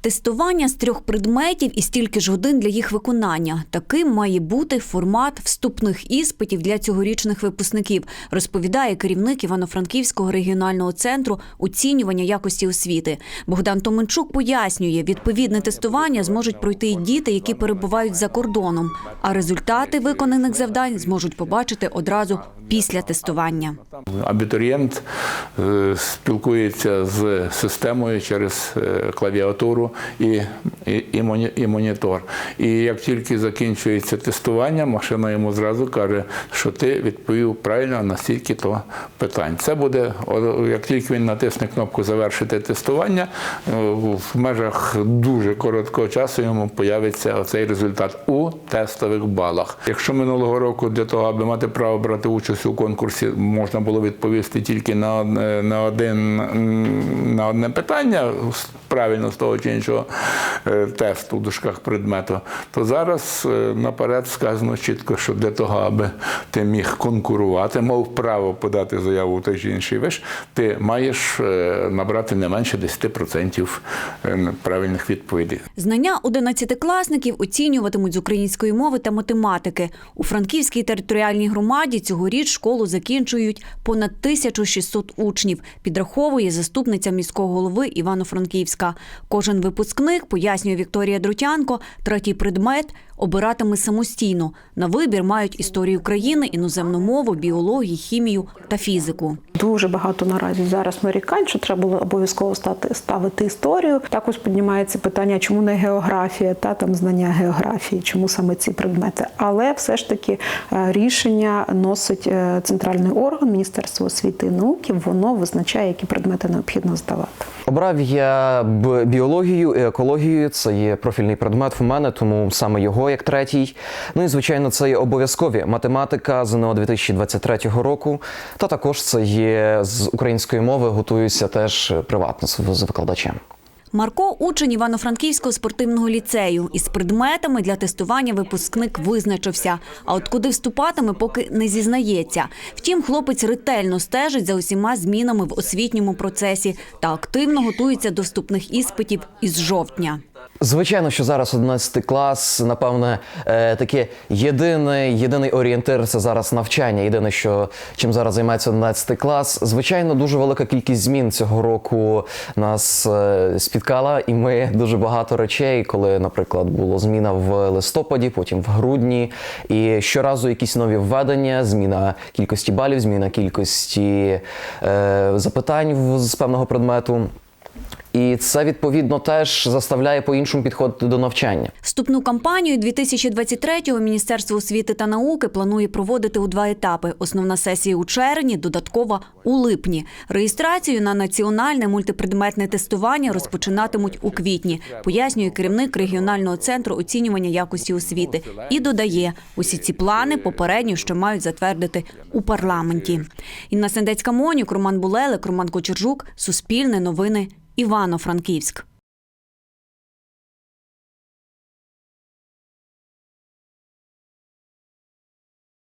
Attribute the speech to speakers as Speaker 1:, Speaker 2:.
Speaker 1: Тестування з трьох предметів і стільки ж годин для їх виконання. Таким має бути формат вступних іспитів для цьогорічних випускників, розповідає керівник Івано-Франківського регіонального центру оцінювання якості освіти. Богдан Томенчук пояснює, відповідне тестування зможуть пройти і діти, які перебувають за кордоном. А результати виконаних завдань зможуть побачити одразу після тестування.
Speaker 2: Абітурієнт е, спілкується з системою через е, клавіатуру і, і, і, монітор. І як тільки закінчується тестування, машина йому зразу каже, що ти відповів правильно на стільки то питань. Це буде, як тільки він натисне кнопку Завершити тестування, е, в межах дуже короткого часу йому появиться оцей результат у тестових балах. Якщо минулого року для того, аби мати право брати участь у конкурсі, можна було відповісти тільки на, на, один, на одне питання, правильно з того чи іншого е, тесту в дужках предмету, то зараз е, наперед сказано чітко, що для того, аби ти міг конкурувати, мав право подати заяву в той чи інший виш, ти маєш е, набрати не менше 10% е, правильних відповідей.
Speaker 1: Знання одинадцятикласників оцінюватимуть з української мови та математики. У Франківській територіальній громаді цьогоріч школу закінчують понад 1600 учнів, підраховує заступниця міського голови Івано-Франківська. Кожен випускник, пояснює Вікторія Друтянко, третій предмет обиратиме самостійно. На вибір мають історію країни, іноземну мову, біологію, хімію та фізику.
Speaker 3: Дуже багато наразі зараз нарікань, що треба було обов'язково стати ставити історію. Також піднімається питання, чому не географія та там знання географії, чому саме ці предмети. Але все ж таки е, рішення носить е, центральний орган Міністерство освіти і науки. Воно визначає, які предмети необхідно здавати.
Speaker 4: Обрав я б- біологію і екологію. Це є профільний предмет в мене, тому саме його як третій. Ну і звичайно, це є обов'язкові математика ЗНО 2023 року. Та також це є з української мови. Готуюся теж приватно з викладачем.
Speaker 1: Марко учень Івано-Франківського спортивного ліцею. Із предметами для тестування випускник визначився. А от куди вступатиме, поки не зізнається. Втім, хлопець ретельно стежить за усіма змінами в освітньому процесі та активно готується до вступних іспитів із жовтня.
Speaker 4: Звичайно, що зараз 11 клас, напевне, е, таке єдиний, єдиний орієнтир це зараз навчання. Єдине, що чим зараз займається 11 клас. Звичайно, дуже велика кількість змін цього року нас е, спіткала, і ми дуже багато речей, коли, наприклад, була зміна в листопаді, потім в грудні, і щоразу якісь нові введення, зміна кількості балів, зміна кількості е, запитань з певного предмету. І це відповідно теж заставляє по-іншому підходити до навчання.
Speaker 1: Вступну кампанію 2023-го Міністерство освіти та науки планує проводити у два етапи. Основна сесія у червні, додаткова у липні. Реєстрацію на національне мультипредметне тестування розпочинатимуть у квітні, пояснює керівник регіонального центру оцінювання якості освіти. І додає, усі ці плани попередньо ще мають затвердити у парламенті. Інна Сендецька Монюк, Роман Булелик, Роман Кочержук, Суспільне новини, Івано-Франківськ.